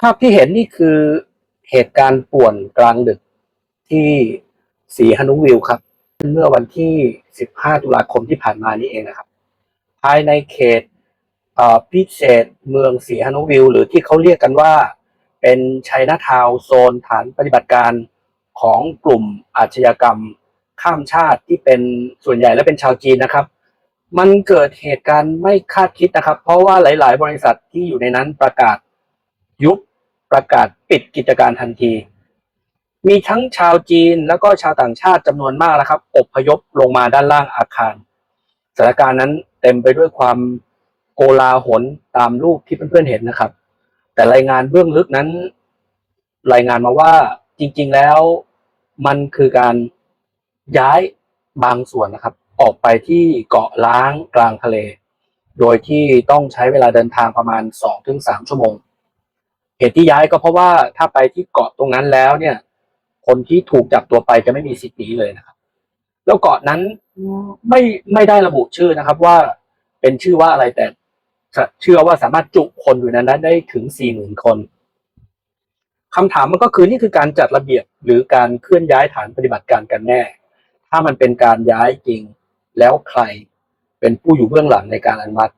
ภาพที่เห็นนี่คือเหตุการณ์ป่วนกลางดึกที่สีฮนุวิวครับ เมื่อวันที่ 15 ตุลาคมที่ผ่านมานี่เองนะครับ ภายในเขตพิเศษเมืองสีฮนุวิวหรือที่เขาเรียกกันว่า เป็นชัยนาทาวน์โซนฐานปฏิบัติการของกลุ่มอาชญากรรมข้ามชาติที่เป็นส่วนใหญ่และเป็นชาวจีนนะครับ มันเกิดเหตุการณ์ไม่คาดคิดนะครับ เพราะว่าหลาย ๆ บริษัทที่อยู่ในนั้นประกาศยุบ ประกาศปิดกิจการทันที มีทั้งชาวจีนแล้วก็ชาวต่างชาติจำนวนมากนะครับอบพยพลงมาด้านล่างอาคารสถานการณ์นั้นเต็มไปด้วยความโกลาหลตามรูปที่เพื่อนๆเห็นนะครับ แต่รายงานเบื้องลึกนั้น รายงานมาว่าจริง ๆแล้วมันคือการย้ายบางส่วนนะครับ ออกไปที่เกาะล้างกลางทะเล โดยที่ต้องใช้เวลาเดินทางประมาณ 2-3 ชั่วโมง เหตุที่ย้ายก็เพราะว่าถ้าไปที่เกาะตรงนั้นแล้วเนี่ย คนที่ถูกจับตัวไปจะไม่มีสิทธิ์นีเลยนะครับ แล้วเกาะนั้นไม่ไม่ได้ระบุชื่อนะครับ ว่าเป็นชื่อว่าอะไรแต่เชื่อว่าสามารถจุคนอยู่ในนั้นได้ถึงสี่หมื่นคนคำถามมันก็คือนี่คือการจัดระเบียบหรือการเคลื่อนย้ายฐานปฏิบัติการกันแน่ ถ้ามันเป็นการย้ายจริงแล้วใครเป็นผู้อยู่เบื้องหลังในการอนุมัติ